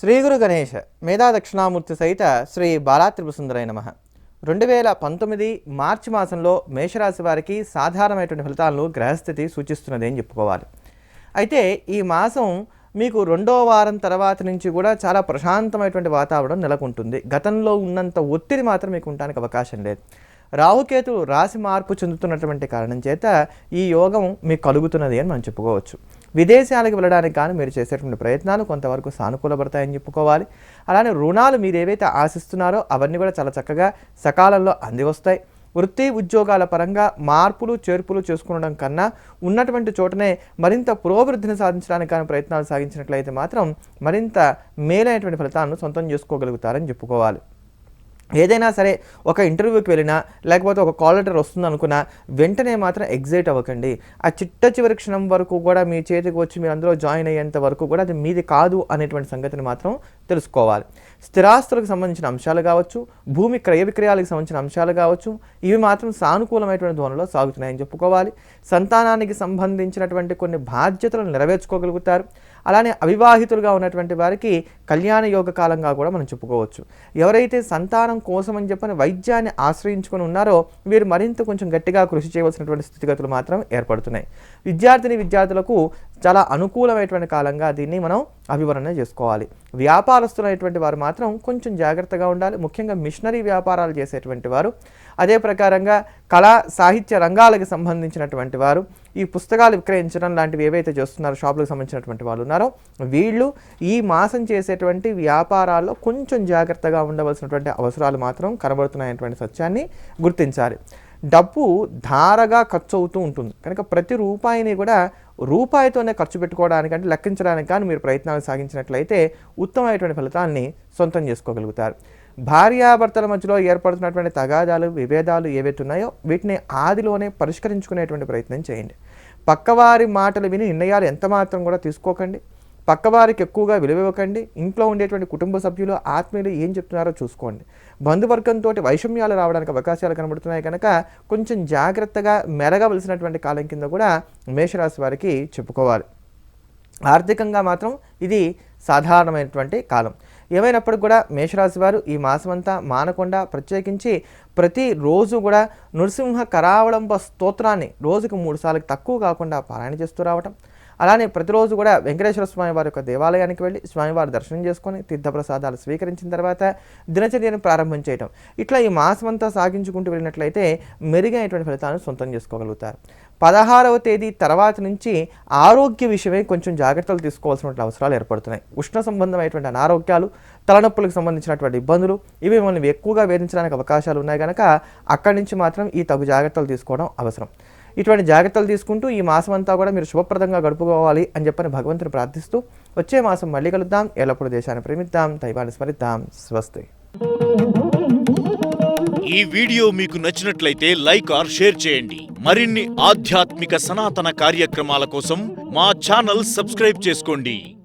శ్రీ గురు గణేష్ మేధా దక్షిణామూర్తి సహిత శ్రీ బాలాత్రిపుసుందరై నమ. రెండు వేల పంతొమ్మిది మార్చి మాసంలో మేషరాశి వారికి సాధారణమైనటువంటి ఫలితాలను గ్రహస్థితి సూచిస్తున్నది అని చెప్పుకోవాలి. అయితే ఈ మాసం మీకు రెండో వారం తర్వాత నుంచి కూడా చాలా ప్రశాంతమైనటువంటి వాతావరణం నెలకొంటుంది. గతంలో ఉన్నంత ఒత్తిడి మాత్రం మీకు ఉండడానికి అవకాశం లేదు. రాహుకేతు రాశి మార్పు చెందుతున్నటువంటి కారణం చేత ఈ యోగం మీకు కలుగుతున్నది అని మనం చెప్పుకోవచ్చు. విదేశాలకు వెళ్ళడానికి కానీ మీరు చేసేటువంటి ప్రయత్నాలు కొంతవరకు సానుకూలపడతాయని చెప్పుకోవాలి. అలానే రుణాలు మీరు ఏవైతే ఆశిస్తున్నారో అవన్నీ కూడా చాలా చక్కగా సకాలంలో అంది వస్తాయి వృత్తి ఉద్యోగాల పరంగా మార్పులు చేర్పులు చేసుకునడం కన్నా ఉన్నటువంటి చోటనే మరింత పురోభివృద్ధిని సాధించడానికి కానీ ప్రయత్నాలు సాగించినట్లయితే మాత్రం మరింత మేలైనటువంటి ఫలితాలను సొంతం చేసుకోగలుగుతారని చెప్పుకోవాలి. ఏదైనా సరే ఒక ఇంటర్వ్యూకి వెళ్ళినా లేకపోతే ఒక కాల్ లెటర్ వస్తుంది అనుకున్నా వెంటనే మాత్రం ఎగ్జైట్ అవ్వకండి. ఆ చిట్ట చివరి క్షణం వరకు కూడా మీ చేతికి వచ్చి మీరు అందులో జాయిన్ అయ్యేంత వరకు కూడా అది మీది కాదు అనేటువంటి సంగతిని మాత్రం తెలుసుకోవాలి. స్థిరాస్తులకు సంబంధించిన అంశాలు కావచ్చు భూమి క్రయ విక్రయాలకు సంబంధించిన అంశాలు కావచ్చు ఇవి మాత్రం సానుకూలమైనటువంటి ధోరణిలో సాగుతున్నాయని చెప్పుకోవాలి. సంతానానికి సంబంధించినటువంటి కొన్ని బాధ్యతలను నెరవేర్చుకోగలుగుతారు. అలానే అవివాహితులుగా ఉన్నటువంటి వారికి కళ్యాణ యోగ కాలంగా కూడా మనం చెప్పుకోవచ్చు. ఎవరైతే సంతానం కోసం అని చెప్పని వైద్యాన్ని ఆశ్రయించుకొని ఉన్నారో వీరు మరింత కొంచెం గట్టిగా కృషి చేయవలసినటువంటి స్థితిగతులు మాత్రం ఏర్పడుతున్నాయి. విద్యార్థిని విద్యార్థులకు చాలా అనుకూలమైనటువంటి కాలంగా దీన్ని మనం అభివరణ చేసుకోవాలి. వ్యాపారస్తులైనటువంటి వారు మాత్రం కొంచెం జాగ్రత్తగా ఉండాలి. ముఖ్యంగా మిషనరీ వ్యాపారాలు చేసేటువంటి వారు అదే ప్రకారంగా కళా సాహిత్య రంగాలకు సంబంధించినటువంటి వారు ఈ పుస్తకాలు విక్రయించడం లాంటివి ఏవైతే చేస్తున్నారో షాపులకు సంబంధించినటువంటి వాళ్ళు ఉన్నారో వీళ్ళు ఈ మాసం చేసేటువంటి వ్యాపారాల్లో కొంచెం జాగ్రత్తగా ఉండవలసినటువంటి అవసరాలు మాత్రం కనబడుతున్నాయటువంటి సత్యాన్ని గుర్తించాలి. డబ్బు ధారగా ఖర్చు అవుతూ ఉంటుంది. కనుక ప్రతి రూపాయిని కూడా రూపాయితోనే ఖర్చు పెట్టుకోవడానికి అంటే లెక్కించడానికి కానీ మీరు ప్రయత్నాలు సాగించినట్లయితే ఉత్తమమైనటువంటి ఫలితాన్ని సొంతం చేసుకోగలుగుతారు. భార్యాభర్తల మధ్యలో ఏర్పడుతున్నటువంటి తగాదాలు విభేదాలు ఏవైతే ఉన్నాయో వీటిని ఆదిలోనే పరిష్కరించుకునేటువంటి ప్రయత్నం చేయండి. పక్కవారి మాటలు విని నిర్ణయాలు ఎంత మాత్రం కూడా తీసుకోకండి. పక్కవారికి ఎక్కువగా విలువ ఇవ్వకండి ఇంట్లో ఉండేటువంటి కుటుంబ సభ్యులు ఆత్మీయులు ఏం చెప్తున్నారో చూసుకోండి. బంధువర్గంతో వైషమ్యాలు రావడానికి అవకాశాలు కనబడుతున్నాయి కనుక కొంచెం జాగ్రత్తగా మెరగవలసినటువంటి కాలం కింద కూడా మేషరాశి వారికి చెప్పుకోవాలి. ఆర్థికంగా మాత్రం ఇది సాధారణమైనటువంటి కాలం. ఏమైనప్పటికీ కూడా మేషరాశి వారు ఈ మాసమంతా మానకుండా ప్రత్యేకించి ప్రతిరోజు కూడా నృసింహ కరావళంబ స్తోత్రాన్ని రోజుకు మూడు సార్లు తక్కువ కాకుండా పారాయణ చేస్తూ రావటం అలానే ప్రతిరోజు కూడా వెంకటేశ్వర స్వామి వారి యొక్క దేవాలయానికి వెళ్ళి స్వామివారి దర్శనం చేసుకొని తీర్థప్రసాదాలు స్వీకరించిన తర్వాత దినచర్యను ప్రారంభం చేయటం. ఇట్లా ఈ మాసమంతా సాగించుకుంటూ వెళ్ళినట్లయితే మెరుగైనటువంటి ఫలితాలను సొంతం చేసుకోగలుగుతారు. పదహారవ తేదీ తర్వాత నుంచి ఆరోగ్య విషయమై కొంచెం జాగ్రత్తలు తీసుకోవాల్సినటువంటి అవసరాలు ఏర్పడుతున్నాయి. ఉష్ణ సంబంధమైనటువంటి అనారోగ్యాలు తలనొప్పులకు సంబంధించినటువంటి ఇబ్బందులు ఇవి మిమ్మల్ని ఎక్కువగా వేధించడానికి అవకాశాలు ఉన్నాయి కనుక అక్కడి నుంచి మాత్రం ఈ తగు జాగ్రత్తలు తీసుకోవడం అవసరం. ఇటువంటి జాగ్రత్తలు తీసుకుంటూ ఈ మాసం అంతా కూడా మీరు శుభప్రదంగా గడుపుకోవాలి అని చెప్పని భగవంతుని ప్రార్థిస్తూ వచ్చే మాసం మళ్ళీ కలుద్దాం. ఎల్లప్పుడూ దేశాన్ని ప్రేమిద్దాం. దైవాన్ని స్మరిద్దాం. స్వస్తి. ఈ వీడియో మీకు నచ్చినట్లయితే లైక్ ఆర్ షేర్ చేయండి. మరిన్ని ఆధ్యాత్మిక సనాతన కార్యక్రమాల కోసం మా ఛానల్ సబ్స్క్రైబ్ చేసుకోండి.